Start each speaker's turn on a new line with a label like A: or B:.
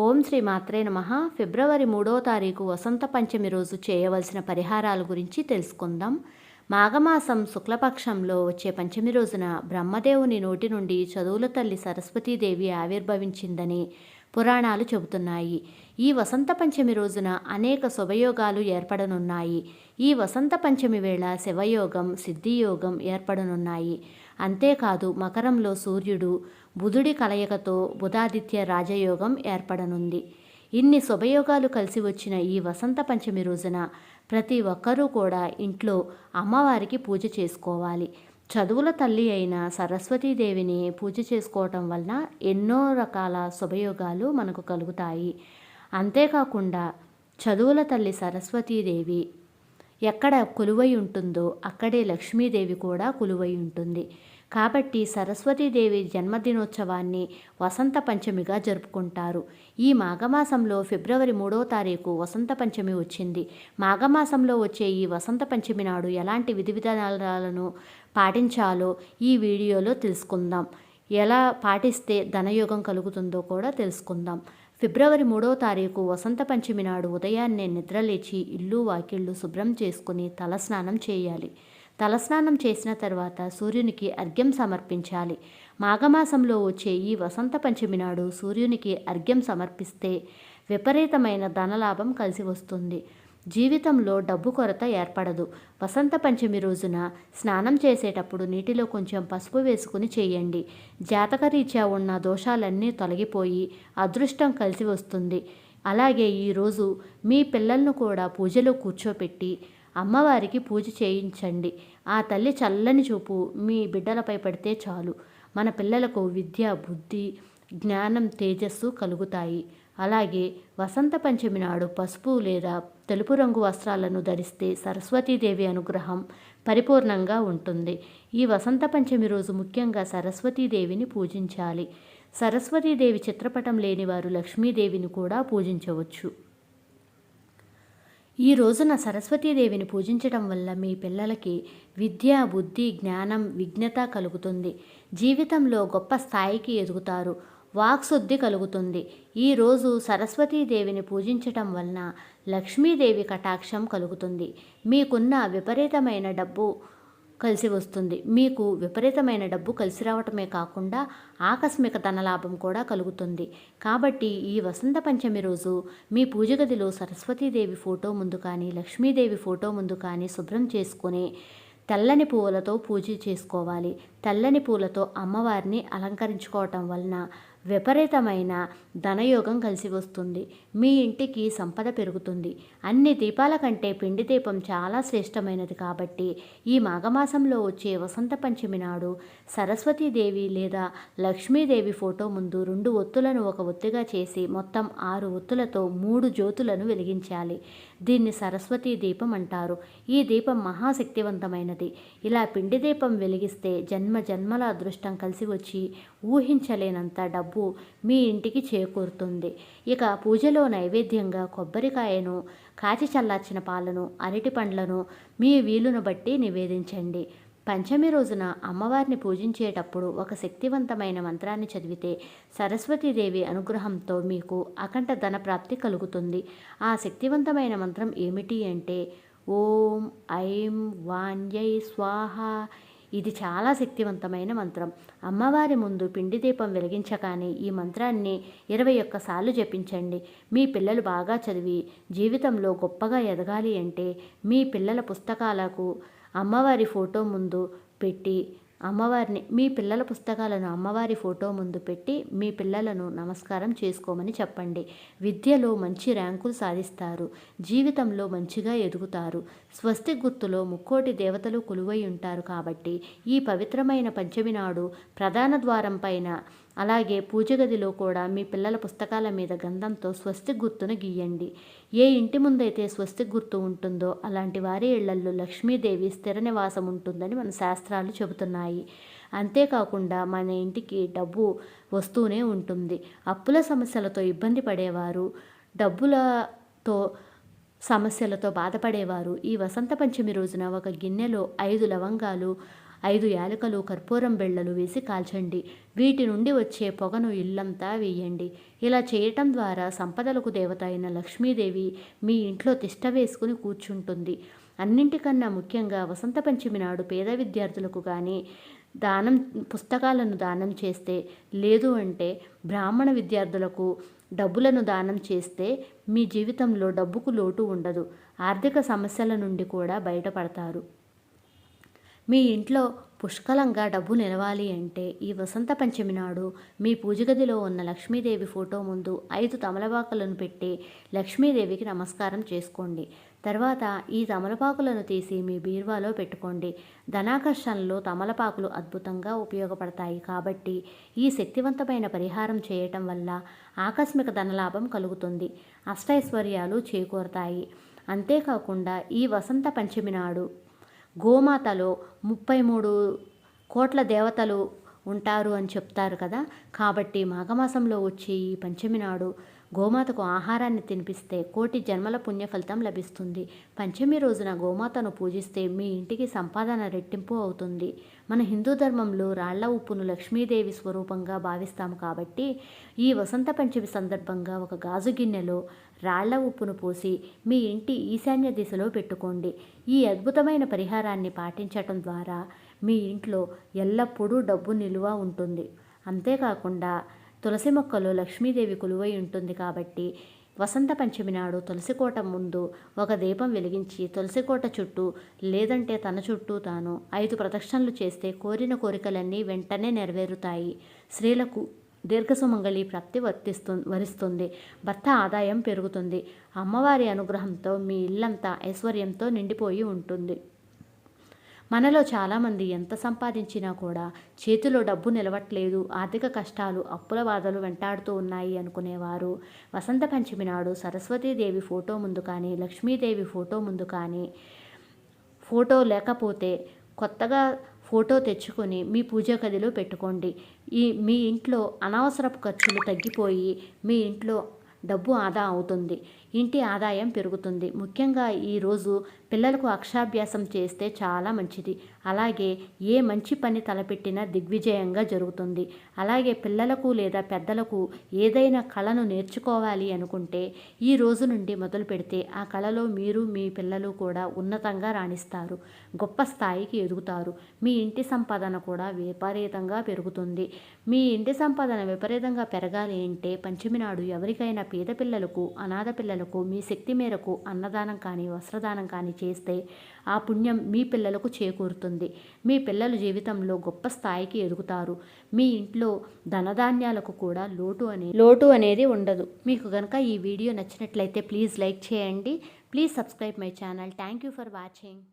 A: ఓం శ్రీ మాత్రే నమ. ఫిబ్రవరి మూడో తారీఖు వసంత పంచమి రోజు చేయవలసిన పరిహారాల గురించి తెలుసుకుందాం. మాఘమాసం శుక్లపక్షంలో వచ్చే పంచమి రోజున బ్రహ్మదేవుని నోటి నుండి చదువుల తల్లి సరస్వతీదేవి ఆవిర్భవించిందని పురాణాలు చెబుతున్నాయి. ఈ వసంత పంచమి రోజున అనేక శుభయోగాలు ఏర్పడనున్నాయి. ఈ వసంత పంచమి వేళ శివయోగం సిద్ధియోగం ఏర్పడనున్నాయి. అంతేకాదు మకరంలో సూర్యుడు బుధుడి కలయికతో బుధాదిత్య రాజయోగం ఏర్పడనుంది. ఇన్ని శుభయోగాలు కలిసి వచ్చిన ఈ వసంత పంచమి రోజున ప్రతి ఒక్కరూ కూడా ఇంట్లో అమ్మవారికి పూజ చేసుకోవాలి. చదువుల తల్లి అయిన సరస్వతీదేవిని పూజ చేసుకోవటం వలన ఎన్నో రకాల శుభయోగాలు మనకు కలుగుతాయి. అంతేకాకుండా చదువుల తల్లి సరస్వతీదేవి ఎక్కడ కొలువై ఉంటుందో అక్కడే లక్ష్మీదేవి కూడా కొలువై ఉంటుంది. కాబట్టి సరస్వతీదేవి జన్మదినోత్సవాన్ని వసంత పంచమిగా జరుపుకుంటారు. ఈ మాఘమాసంలో ఫిబ్రవరి మూడో తారీఖు వసంత పంచమి వచ్చింది. మాఘమాసంలో వచ్చే ఈ వసంత పంచమి నాడు ఎలాంటి విధి విధానాలను పాటించాలో ఈ వీడియోలో తెలుసుకుందాం. ఎలా పాటిస్తే ధనయోగం కలుగుతుందో కూడా తెలుసుకుందాం. ఫిబ్రవరి మూడో తారీఖు వసంత పంచమి నాడు ఉదయాన్నే నిద్రలేచి ఇల్లు వాకిళ్ళు శుభ్రం చేసుకుని తలస్నానం చేయాలి. తలస్నానం చేసిన తర్వాత సూర్యునికి అర్ఘ్యం సమర్పించాలి. మాఘమాసంలో వచ్చే ఈ వసంత పంచమి నాడు సూర్యునికి అర్ఘ్యం సమర్పిస్తే విపరీతమైన ధనలాభం కలిసి వస్తుంది. జీవితంలో డబ్బు కొరత ఏర్పడదు. వసంత పంచమి రోజున స్నానం చేసేటప్పుడు నీటిలో కొంచెం పసుపు వేసుకుని చేయండి. జాతకరీత్యా ఉన్న దోషాలన్నీ తొలగిపోయి అదృష్టం కలిసి వస్తుంది. అలాగే ఈరోజు మీ పిల్లలను కూడా పూజలో కూర్చోపెట్టి అమ్మవారికి పూజ చేయించండి. ఆ తల్లి చల్లని చూపు మీ బిడ్డలపై పడితే చాలు. మన పిల్లలకు విద్య బుద్ధి జ్ఞానం తేజస్సు కలుగుతాయి. అలాగే వసంత పంచమి నాడు పసుపు లేదా తెలుపు రంగు వస్త్రాలను ధరిస్తే సరస్వతీదేవి అనుగ్రహం పరిపూర్ణంగా ఉంటుంది. ఈ వసంత పంచమి రోజు ముఖ్యంగా సరస్వతీదేవిని పూజించాలి. సరస్వతీదేవి చిత్రపటం లేని వారు లక్ష్మీదేవిని కూడా పూజించవచ్చు. ఈ రోజున సరస్వతీదేవిని పూజించడం వల్ల మీ పిల్లలకి విద్య బుద్ధి జ్ఞానం విజ్ఞత కలుగుతుంది. జీవితంలో గొప్ప స్థాయికి ఎదుగుతారు. వాక్శుద్ధి కలుగుతుంది. ఈరోజు సరస్వతీదేవిని పూజించటం వలన లక్ష్మీదేవి కటాక్షం కలుగుతుంది. మీకున్న విపరీతమైన డబ్బు కలిసి వస్తుంది. మీకు విపరీతమైన డబ్బు కలిసి రావటమే కాకుండా ఆకస్మిక ధనలాభం కూడా కలుగుతుంది. కాబట్టి ఈ వసంత పంచమి రోజు మీ పూజ గదిలో సరస్వతీదేవి ఫోటో ముందు కానీ లక్ష్మీదేవి ఫోటో ముందు కానీ శుభ్రం చేసుకొని తెల్లని పువ్వులతో పూజ చేసుకోవాలి. తెల్లని పూలతో అమ్మవారిని అలంకరించుకోవటం వలన విపరీతమైన ధనయోగం కలిసి వస్తుంది. మీ ఇంటికి సంపద పెరుగుతుంది. అన్ని దీపాల కంటే పిండి దీపం చాలా శ్రేష్టమైనది కాబట్టి ఈ మాఘమాసంలో వచ్చే వసంత పంచమి నాడు సరస్వతీదేవి లేదా లక్ష్మీదేవి ఫోటో ముందు రెండు ఒత్తులను ఒక ఒత్తిగా చేసి మొత్తం ఆరు ఒత్తులతో మూడు జ్యోతులను వెలిగించాలి. దీన్ని సరస్వతీ దీపం అంటారు. ఈ దీపం మహాశక్తివంతమైనది. ఇలా పిండి దీపం వెలిగిస్తే జన్మ జన్మల అదృష్టం కలిసి వచ్చి ఊహించలేనంత డబ్బు మీ ఇంటికి చేకూరుతుంది. ఇక పూజలో నైవేద్యంగా కొబ్బరికాయను కాచి చల్లార్చిన పాలను అరటి పండ్లను మీ వీలును బట్టి నివేదించండి. పంచమి రోజున అమ్మవారిని పూజించేటప్పుడు ఒక శక్తివంతమైన మంత్రాన్ని చదివితే సరస్వతీదేవి అనుగ్రహంతో మీకు అఖండ ధన ప్రాప్తి కలుగుతుంది. ఆ శక్తివంతమైన మంత్రం ఏమిటి అంటే ఓం ఐం వాణ్యై స్వాహ ఇది చాలా శక్తివంతమైన మంత్రం. అమ్మవారి ముందు పిండి దీపం వెలిగించగానే ఈ మంత్రాన్ని ఇరవై ఒక్కసార్లు జపించండి. మీ పిల్లలు బాగా చదివి జీవితంలో గొప్పగా ఎదగాలి అంటే మీ పిల్లల పుస్తకాలకు అమ్మవారి ఫోటో ముందు పెట్టి అమ్మవారిని మీ పిల్లల పుస్తకాలను అమ్మవారి ఫోటో ముందు పెట్టి మీ పిల్లలను నమస్కారం చేసుకోమని చెప్పండి. విద్యలో మంచి ర్యాంకులు సాధిస్తారు. జీవితంలో మంచిగా ఎదుగుతారు. స్వస్తి గుర్తులో ముక్కోటి దేవతలు కొలువై ఉంటారు కాబట్టి ఈ పవిత్రమైన పంచమి నాడు ప్రధాన ద్వారం పైన అలాగే పూజ గదిలో కూడా మీ పిల్లల పుస్తకాల మీద గంధంతో స్వస్తి గుర్తును గీయండి. ఏ ఇంటి ముందైతే స్వస్తి గుర్తు ఉంటుందో అలాంటి వారి ఇళ్ళల్లో లక్ష్మీదేవి స్థిర నివాసం ఉంటుందని మన శాస్త్రాలు చెబుతున్నాయి. అంతేకాకుండా మన ఇంటికి డబ్బు వస్తూనే ఉంటుంది. అప్పుల సమస్యలతో ఇబ్బంది పడేవారు డబ్బులతో సమస్యలతో బాధపడేవారు. ఈ వసంత పంచమి రోజున ఒక గిన్నెలో ఐదు లవంగాలు ఐదు యాలకులు కర్పూరం బెళ్ళలు వేసి కాల్చండి. వీటి నుండి వచ్చే పొగను ఇల్లంతా వేయండి. ఇలా చేయటం ద్వారా సంపదలకు దేవత అయిన లక్ష్మీదేవి మీ ఇంట్లో తిష్ట వేసుకుని కూర్చుంటుంది. అన్నింటికన్నా ముఖ్యంగా వసంత పంచమి నాడు పేద విద్యార్థులకు కానీ దానం పుస్తకాలను దానం చేస్తే లేదు అంటే బ్రాహ్మణ విద్యార్థులకు డబ్బులను దానం చేస్తే మీ జీవితంలో డబ్బుకు లోటు ఉండదు. ఆర్థిక సమస్యల నుండి కూడా బయటపడతారు. మీ ఇంట్లో పుష్కలంగా డబ్బు నిలవాలి అంటే ఈ వసంత పంచమి నాడు మీ పూజ గదిలో ఉన్న లక్ష్మీదేవి ఫోటో ముందు ఐదు తమలపాకులను పెట్టి లక్ష్మీదేవికి నమస్కారం చేసుకోండి. తర్వాత ఈ తమలపాకులను తీసి మీ బీరువాలో పెట్టుకోండి. ధనాకర్షణలో తమలపాకులు అద్భుతంగా ఉపయోగపడతాయి కాబట్టి ఈ శక్తివంతమైన పరిహారం చేయటం వల్ల ఆకస్మిక ధనలాభం కలుగుతుంది. అష్టైశ్వర్యాలు చేకూరతాయి. అంతేకాకుండా ఈ వసంత పంచమి నాడు గోమాతలో ముప్పై మూడు కోట్ల దేవతలు ఉంటారు అని చెప్తారు కదా. కాబట్టి మాఘమాసంలో వచ్చే ఈ పంచమి నాడు గోమాతకు ఆహారాన్ని తినిపిస్తే కోటి జన్మల పుణ్య ఫలితం లభిస్తుంది. పంచమి రోజున గోమాతను పూజిస్తే మీ ఇంటికి సంపాదన రెట్టింపు అవుతుంది. మన హిందూ ధర్మంలో రాళ్ళ ఉప్పును లక్ష్మీదేవి స్వరూపంగా భావిస్తాము కాబట్టి ఈ వసంత పంచమి సందర్భంగా ఒక గాజు గిన్నెలో రాళ్ళ ఉప్పును పోసి మీ ఇంటి ఈశాన్య దిశలో పెట్టుకోండి. ఈ అద్భుతమైన పరిహారాన్ని పాటించటం ద్వారా మీ ఇంట్లో ఎల్లప్పుడూ డబ్బు నిలువ ఉంటుంది. అంతేకాకుండా తులసి మొక్కలో లక్ష్మీదేవి కొలువై ఉంటుంది కాబట్టి వసంత పంచమి నాడు తులసికోట ముందు ఒక దీపం వెలిగించి తులసికోట చుట్టూ లేదంటే తన చుట్టూ తాను ఐదు ప్రదక్షిణలు చేస్తే కోరిన కోరికలన్నీ వెంటనే నెరవేరుతాయి. స్త్రీలకు దీర్ఘసుమంగళి ప్రాప్తి వర్తిస్తు వరిస్తుంది. భర్త ఆదాయం పెరుగుతుంది. అమ్మవారి అనుగ్రహంతో మీ ఇల్లంతా ఐశ్వర్యంతో నిండిపోయి ఉంటుంది. మనలో చాలామంది ఎంత సంపాదించినా కూడా చేతిలో డబ్బు నిలవట్లేదు ఆర్థిక కష్టాలు అప్పుల బాధలు వెంటాడుతూ ఉన్నాయి అనుకునేవారు. వసంత పంచమి నాడు సరస్వతీదేవి ఫోటో ముందు కానీ లక్ష్మీదేవి ఫోటో ముందు కానీ ఫోటో లేకపోతే కొత్తగా ఫోటో తెచ్చుకొని మీ పూజ గదిలో పెట్టుకోండి. ఈ మీ ఇంట్లో అనవసరపు ఖర్చులు తగ్గిపోయి మీ ఇంట్లో డబ్బు ఆదా అవుతుంది. ఇంటి ఆదాయం పెరుగుతుంది. ముఖ్యంగా ఈరోజు పిల్లలకు అక్షాభ్యాసం చేస్తే చాలా మంచిది. అలాగే ఏ మంచి పని తలపెట్టినా దిగ్విజయంగా జరుగుతుంది. అలాగే పిల్లలకు లేదా పెద్దలకు ఏదైనా కళను నేర్చుకోవాలి అనుకుంటే ఈ రోజు నుండి మొదలు పెడితే ఆ కళలో మీరు మీ పిల్లలు కూడా ఉన్నతంగా రాణిస్తారు. గొప్ప స్థాయికి ఎదుగుతారు. మీ ఇంటి సంపాదన కూడా విపరీతంగా పెరుగుతుంది. మీ ఇంటి సంపాదన విపరీతంగా పెరగాలి అంటే పంచమి నాడు ఎవరికైనా పేద పిల్లలకు అనాథ పిల్లలకు మీ శక్తి మేరకు అన్నదానం కానీ వస్త్రదానం కానీ చేస్తే ఆ పుణ్యం మీ పిల్లలకు చేకూరుతుంది. మీ పిల్లలు జీవితంలో గొప్ప స్థాయికి ఎదుగుతారు. మీ ఇంట్లో ధనధాన్యాలకు కూడా లోటు అనే లోటు అనేది ఉండదు. మీకు కనుక ఈ వీడియో నచ్చినట్లయితే ప్లీజ్ లైక్ చేయండి. Please subscribe my channel. Thank you for watching.